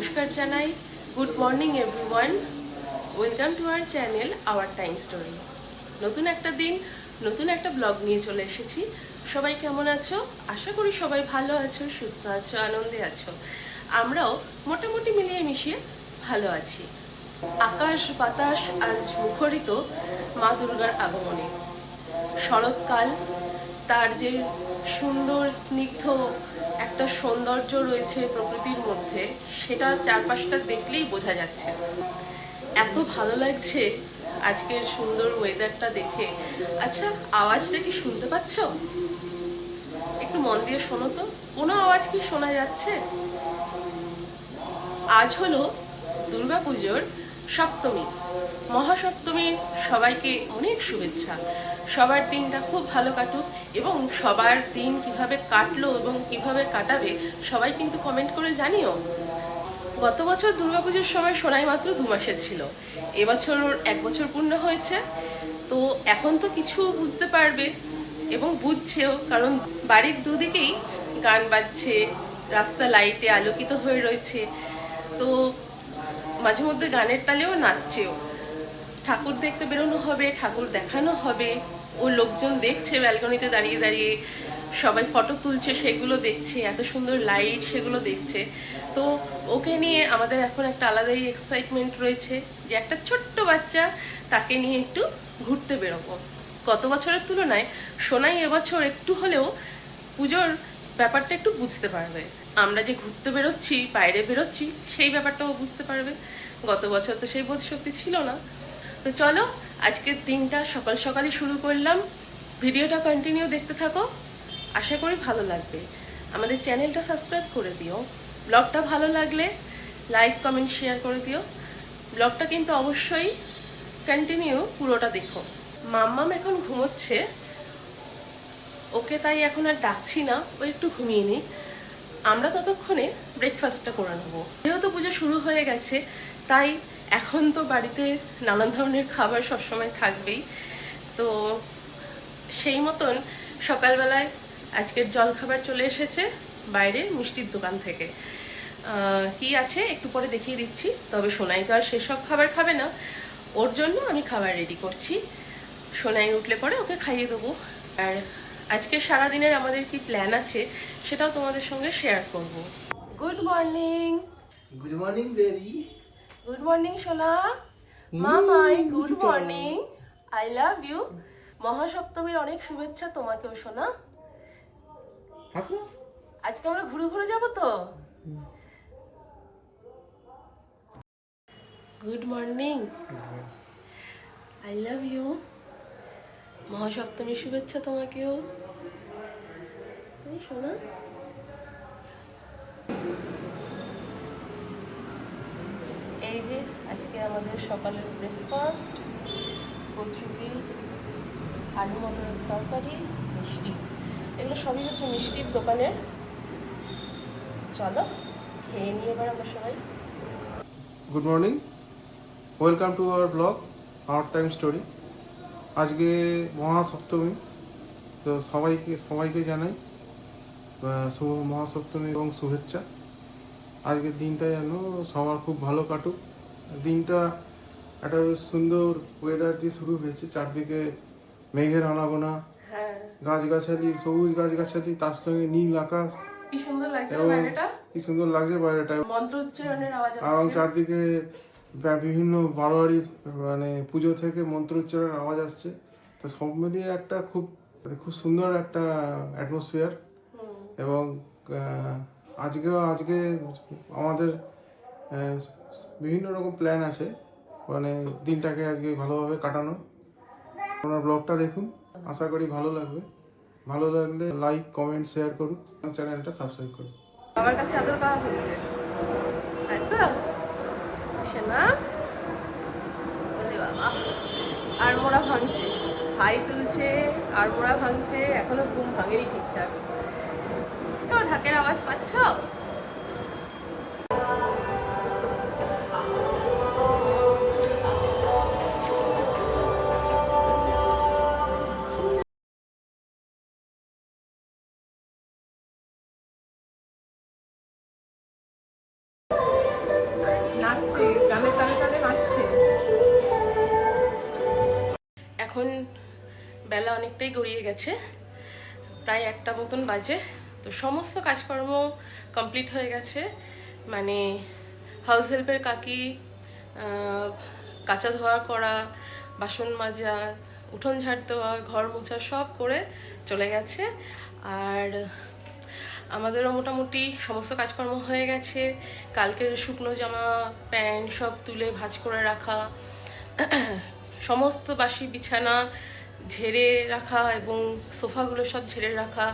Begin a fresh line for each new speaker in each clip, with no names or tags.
নমস্কার জানাই। Good morning everyone welcome to our channel our time story নতুন একটা দিন, নতুন একটা ব্লগ নিয়ে চলে এসেছি। সবাই কেমন আছো? আশা করি সবাই ভালো আছো, সুস্থ আছো, আনন্দে আছো। আমরাও মোটামুটি মিলিয়ে মিশিয়ে ভালো আছি। আকাশ বাতাস আজ মুখরিত মা দুর্গার আগমনে। শরৎকাল, তার যে সুন্দর, স্নিগ্ধ একটা সৌন্দর্য রয়েছে প্রকৃতির মধ্যে, সেটা চারপাশটা দেখলেই বোঝা যাচ্ছে। এত ভালো লাগছে আজকের সুন্দর ওয়েদারটা দেখে। আচ্ছা আওয়াজটা কি শুনতে পাচ্ছ? একটু মন দিয়ে শোনো তো। কোনো আওয়াজ কি শোনা যাচ্ছে? আজ হলো দুর্গাপুজোর সপ্তমী। মহাসপ্তমীর সবাইকে অনেক শুভেচ্ছা। সবার দিনটা খুব ভালো কাটুক এবং সবার দিন কীভাবে কাটলো এবং কীভাবে কাটাবে সবাই কিন্তু কমেন্ট করে জানিও। গত বছর দুর্গাপুজোর সময় সোনাই মাত্র দু মাসের ছিল। এবছর ওর এক বছর পূর্ণ হয়েছে। তো এখন তো কিছু বুঝতে পারবে এবং বুঝছেও, কারণ বাড়ির দুদিকেই গান বাজছে, রাস্তা লাইটে আলোকিত হয়ে রয়েছে। তো মাঝে মধ্যে গানের তালেও নাচছেও। ঠাকুর দেখতে বেরোনো হবে, ঠাকুর দেখানো হবে। ও লোকজন দেখছে, ব্যালকনিতে দাঁড়িয়ে দাঁড়িয়ে সবাই ফটো তুলছে, সেগুলো দেখছে, এত সুন্দর লাইট সেগুলো দেখছে। তো ওকে নিয়ে আমাদের এখন একটা আলাদাই এক্সাইটমেন্ট রয়েছে যে একটা ছোট্ট বাচ্চা তাকে নিয়ে একটু ঘুরতে বেরোবো। গত বছরের তুলনায় সোনাই এবছর একটু হলেও পুজোর ব্যাপারটা একটু বুঝতে পারবে। আমরা যে ঘুরতে বেরোচ্ছি, বাইরে বেরোচ্ছি, সেই ব্যাপারটাও বুঝতে পারবে। গত বছর তো সেই বোধ শক্তি ছিল না। তো চলো, আজকের দিনটা সকাল সকালই শুরু করলাম। ভিডিওটা কন্টিনিউ দেখতে থাকো। আশা করি ভালো লাগবে। আমাদের চ্যানেলটা সাবস্ক্রাইব করে দিও। ব্লগটা ভালো লাগলে লাইক কমেন্ট শেয়ার করে দিও। ব্লগটা কিন্তু অবশ্যই কন্টিনিউ পুরোটা দেখো। মাম্মাম এখন ঘুমোচ্ছে। ওকে তাই এখন আর ডাকছি না, ও একটু ঘুমিয়ে নিক। আমরা ততক্ষণে ব্রেকফাস্টটা করে নেব। যেহেতু পুজো শুরু হয়ে গেছে, তাই এখন তো বাড়িতে নানান ধরনের খাবার সবসময় থাকবেই। তো সেই মতন সকালবেলায় আজকের জলখাবার চলে এসেছে বাইরে মিষ্টির দোকান থেকে। কি আছে একটু পরে দেখিয়ে দিচ্ছি, তবে সোনাই তো আর সেসব খাবার খাবে না। ওর জন্য আমি খাবার রেডি করছি। সোনাই উঠলে পরে ওকে খাইয়ে দেবো। আর আজকে সারাদিনের আমাদের কি প্ল্যান আছে সেটাও তোমাদের সঙ্গে শেয়ার করব। Good morning
good morning baby
good morning সোনা মামাই good morning I love you মহাসপ্তমীর অনেক শুভেচ্ছা তোমাকেও সোনা আজকে আমরা ঘুরে ঘুরে যাব তো? Good morning I love you মহাসপ্তমীর শুভেচ্ছা তোমাকেও। সোনা এই যে আজকে আমাদের সকালের ব্রেকফাস্ট কচুরি, আলু মটরের তরকারি, মিষ্টি। এগুলো সবই হচ্ছে মিষ্টির দোকানের। চলো, খেয়ে নিয়ে এবার আমরা সবাই।
Good morning welcome to our blog our time story আজকে মহাসপ্তমী, তো সবাইকে সবাইকে জানাই শুভ মহাসপ্তমী এবং শুভেচ্ছা। আজকের দিনটা যেন সবার খুব ভালো কাটুক। দিনটা একটা সুন্দর ওয়েদার দিয়ে শুরু হয়েছে। চারদিকে মেঘের আনাগোনা
হ্যাঁ।
গাছগাছালি সবুজ গাছগাছালি তার সঙ্গে নীল আকাশ।
কি সুন্দর লাগছে
এবং
বাইরেটা?
কি সুন্দর লাগছে বাইরেটা।
মন্ত্র উচ্চারণের আওয়াজ
এবং
আসছে
চারদিকে বিভিন্ন বারোয়ারি মানে পুজো থেকে মন্ত্র উচ্চারণের আওয়াজ আসছে। তো সব মিলিয়ে একটা খুব খুব সুন্দর একটা অ্যাটমসফিয়ার এবং আজকেও, আজকে আমাদের বিভিন্ন রকম প্ল্যান আছে। মানে দিনটাকে আজকে ভালোভাবে কাটানো। আপনার ব্লগটা দেখুন। আশা করি ভালো লাগবে। ভালো লাগলে লাইক কমেন্ট শেয়ার করুন। চ্যানেলটা সাবস্ক্রাইব করুন।
আমার কাছে আদর পাওয়া হচ্ছে। তাই তো? সোনা আর মোড়া ভাঙছে। হাই তুলছে, আর মোড়া ভাঙছে, এখনও ঘুম ভাঙেনি ঠিকঠাক। ঢাকের আওয়াজ পাচ্ছ? নাচছে নাচছে। এখন বেলা অনেকটাই গড়িয়ে গেছে প্রায় একটা মতন বাজে। তো সমস্ত কাজকর্ম কমপ্লিট হয়ে গেছে। মানে হাউস হেল্পের কাকি কাঁচা ধোয়া করা, বাসন মাজা, উঠোন ঝাড় দেওয়া, ঘর মোছা সব করে চলে গেছে। আর আমাদেরও মোটামুটি সমস্ত কাজকর্ম হয়ে গেছে। কালকের শুকনো জামা, প্যান্ট সব তুলে ভাঁজ করে রাখা। সমস্ত বাসি বিছানা ঝেড়ে রাখা এবং সোফাগুলো সব ঝেড়ে রাখা,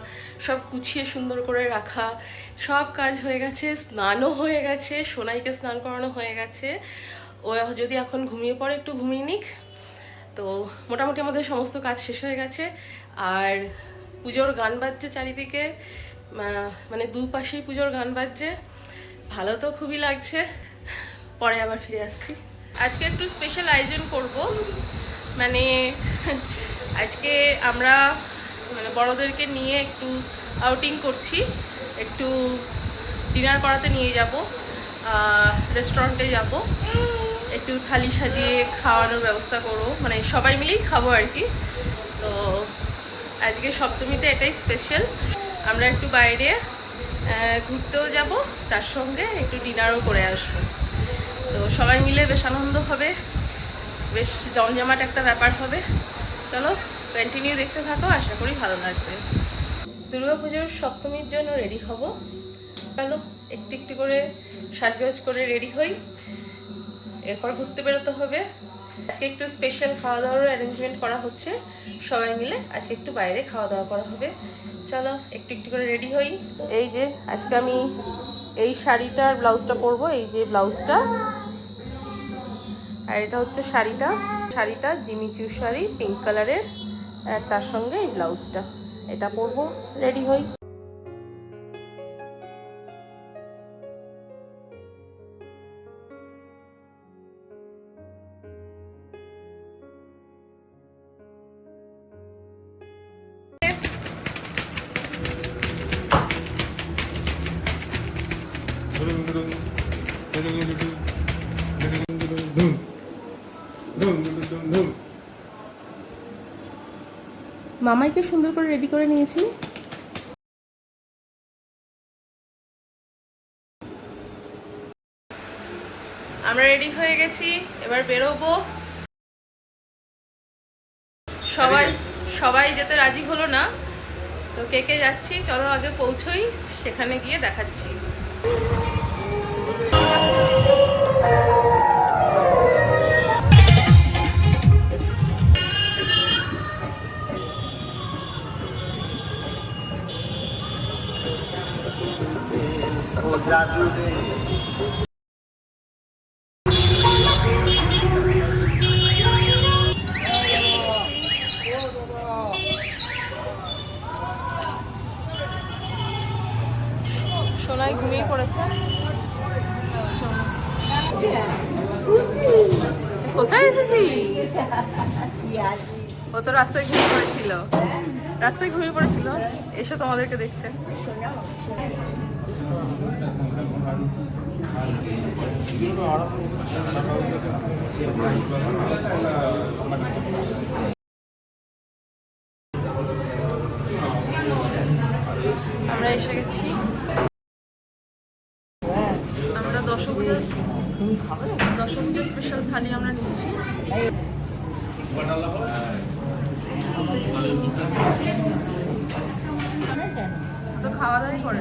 সব গুছিয়ে সুন্দর করে রাখা, সব কাজ হয়ে গেছে, স্নানও হয়ে গেছে, সোনাইকে স্নান করানো হয়ে গেছে। ও যদি এখন ঘুমিয়ে পড়ে, একটু ঘুমিয়ে নিক। তো মোটামুটি আমাদের সমস্ত কাজ শেষ হয়ে গেছে। আর পুজোর গান বাজছে চারিদিকে মানে দুপাশেই পুজোর গান বাজছে। ভালো তো খুবই লাগছে। পরে আবার ফিরে আসছি। আজকে একটু স্পেশাল আয়োজন করব। মানে আজকে আমরা মানে বড়দেরকে নিয়ে একটু আউটিং করছি। একটু ডিনার করাতে নিয়ে যাব রেস্টুরেন্টে যাব। একটু থালি সাজিয়ে খাওয়ানোর ব্যবস্থা করব। মানে সবাই মিলেই খাব আর কি। তো আজকে সপ্তমীতে এটাই স্পেশাল আমরা একটু বাইরে ঘুরতেও যাব। তার সঙ্গে একটু ডিনারও করে আসব। তো সবাই মিলে বেশ আনন্দ হবে। বেশ জমজমাট একটা ব্যাপার হবে। চলো কন্টিনিউ দেখতে থাকো, আশা করি ভালো লাগবে। দুর্গা পুজোর সপ্তমীর জন্য রেডি হব। চলো, একটু একটু করে সাজগোজ করে রেডি হই। এরপর ঘুরতে বেরোতে হবে। আজকে একটু স্পেশাল খাওয়া দাওয়ারও অ্যারেঞ্জমেন্ট করা হচ্ছে। সবাই মিলে আজকে একটু বাইরে খাওয়া দাওয়া করা হবে। চলো, একটু একটু করে রেডি হই। এই যে, আজকে আমি এই শাড়িটার ব্লাউজটা পরবো। এই যে ব্লাউজটা। আর এটা হচ্ছে শাড়িটা। শাড়িটা জিমিচু শাড়ি পিঙ্ক কালারের আর তার সঙ্গে এই ব্লাউজটা। এটা পরবো রেডি হই। মামাইকে সুন্দর করে রেডি করে নিয়েছি। আমরা রেডি হয়ে গেছি এবার বেরোবো। সবাই সবাই যেতে রাজি হলো না। তো কে কে যাচ্ছি চলো আগে পৌঁছোই সেখানে গিয়ে দেখাচ্ছি। সোনাই পড়েছিল। রাস্তায় ঘুমিয়ে পড়েছিল। এসে তোমাদেরকে দেখছে আমরা এসে গেছি আমরা দশমীর দশমীর স্পেশাল থালি আমরা নিয়েছি তো খাওয়া দাওয়াই করে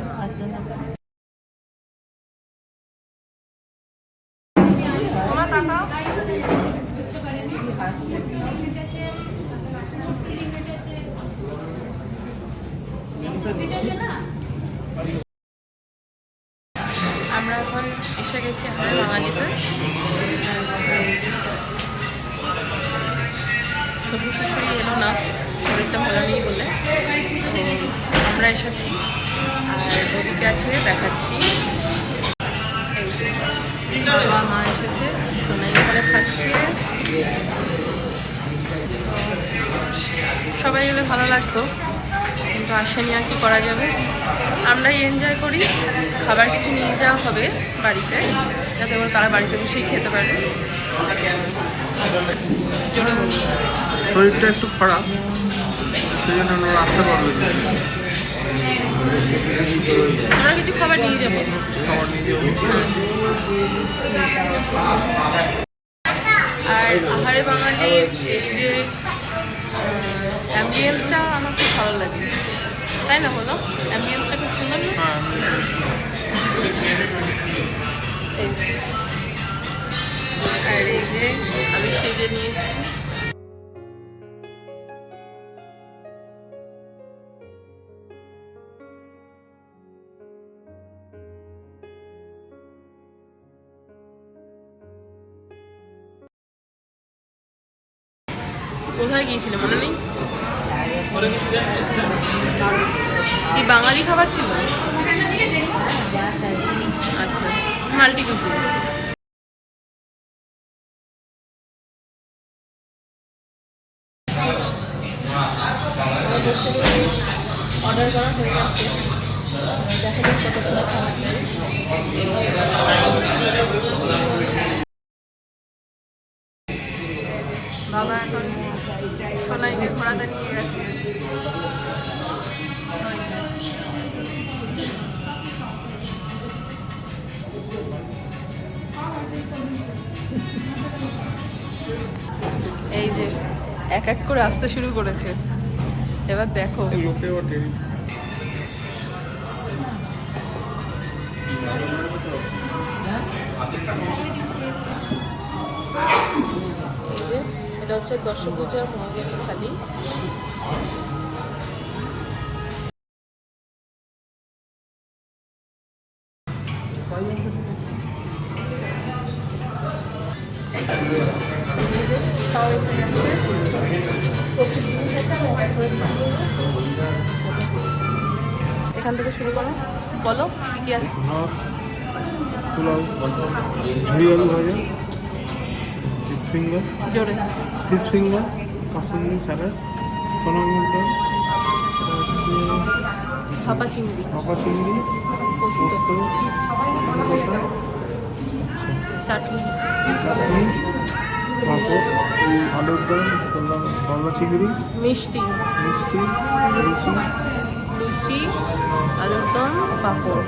আমরা এখন এসে গেছি আমাদের বাঙালিতে। শ্বশুর শাশুড়ি এলো না, শরীরটা ভালো নেই বলে। আমরা এসেছি। আর ওদিকে আছে, দেখাচ্ছি। এই যে বাবা, মা এসেছে, সোনাই এখানে খাচ্ছে সবাই এলে ভালো লাগতো, কিন্তু আসেনি আর কি করা যাবে। আমরাই এনজয় করি, খাবার কিছু নিয়ে যাওয়া হবে বাড়িতে, যাতে করে তারা বাড়িতে বসেই খেতে পারে।
শরীরটা একটু খারাপ, সেই জন্য ওনারা আসতে পারবে
আমরা কিছু খাবার নিয়ে যাব। আর আহারে বাঙালির এই যে অ্যাম্বিয়েন্সটা আমার খুব ভালো লাগে। তাই না বলো? অ্যাম্বিয়েন্সটা খুব সুন্দর না?
হ্যাঁ।
আর এই যে আমি সেজে নিয়েছি। কোথায় গিয়েছিলে মনে নেই? কি বাঙালি খাবার ছিল? আচ্ছা মাল্টি কুজিন অর্ডার করা হয়ে গেছে। দেখা যাক কতক্ষণ খাবার। করে আসতে শুরু করেছে। এবার দেখো। এই যে এটা হচ্ছে দশভূজা মহাবেশ থালি এখান থেকে শুরু করো। বলো কি কি আছে?
পোলাও ঝুড়ি আলু ভাজা ফিশ ফিঙ্গার
জোরে।
ফিশ ফিঙ্গার স্যালাড সোনা মুগ
ভাপা চিংড়ি।
চিংড়ি
পোস্ত চাটনি।
চাটনি পাঁপড় আলুর দম গলদা চিংড়ি।
মিষ্টি।
মিষ্টি লুচি।
লুচি আলুর দম পাঁপড়।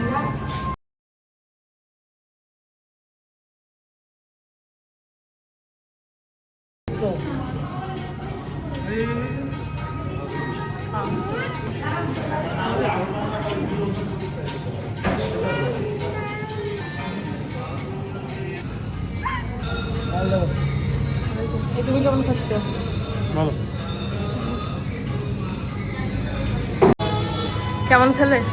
খেলাম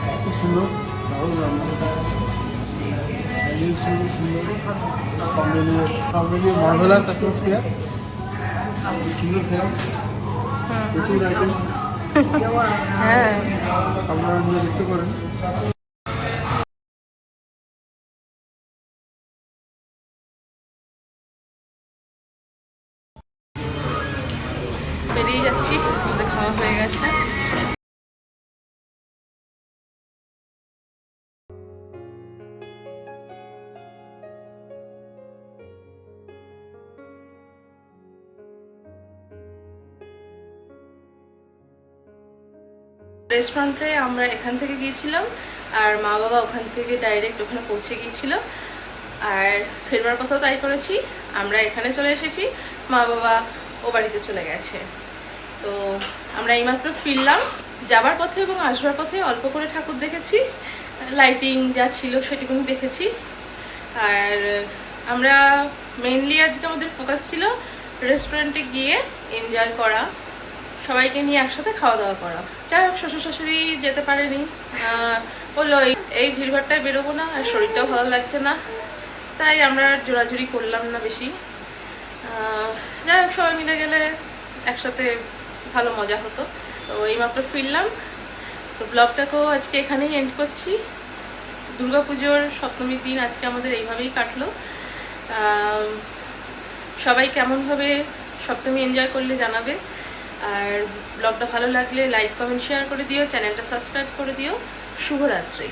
প্রচুর আইটেম
হ্যাঁ।
আপনারা দেখতে পারেন।
রেস্টুরেন্টে আমরা এখান থেকে গিয়েছিলাম, আর মা বাবা ওখান থেকে ডাইরেক্ট ওখানে পৌঁছে গিয়েছিল। আর ফেরবার কথাও তাই করেছি, আমরা এখানে চলে এসেছি, মা বাবা ও বাড়িতে চলে গেছে। তো আমরা এইমাত্র ফিরলাম, যাবার পথে এবং আসবার পথে অল্প করে ঠাকুর দেখেছি লাইটিং যা ছিল সেটুকুনি দেখেছি। আর আমরা মেনলি আজকে আমাদের ফোকাস ছিল রেস্টুরেন্টে গিয়ে এনজয় করা সবাইকে নিয়ে একসাথে খাওয়া দাওয়া করা। যাই হোক শ্বশুর শাশুড়ি যেতে পারেনি। বলল, এই এই ভিড়ভাড়টায় বেরোবো না, আর শরীরটাও ভালো লাগছে না। তাই আমরা জোরাজুরি করলাম না বেশি। যাই হোক, সবাই মিলে গেলে একসাথে ভালো মজা হতো। তো এইমাত্র ফিরলাম। তো ব্লগটাকেও আজকে এখানেই এন্ড করছি। দুর্গাপুজোর সপ্তমীর দিন আজকে আমাদের এইভাবেই কাটলো। সবাই কেমনভাবে সপ্তমী এনজয় করলে জানাবে। আর ব্লগটা ভালো লাগলে লাইক কমেন্ট শেয়ার করে দিও চ্যানেলটা সাবস্ক্রাইব করে দিও। শুভরাত্রি।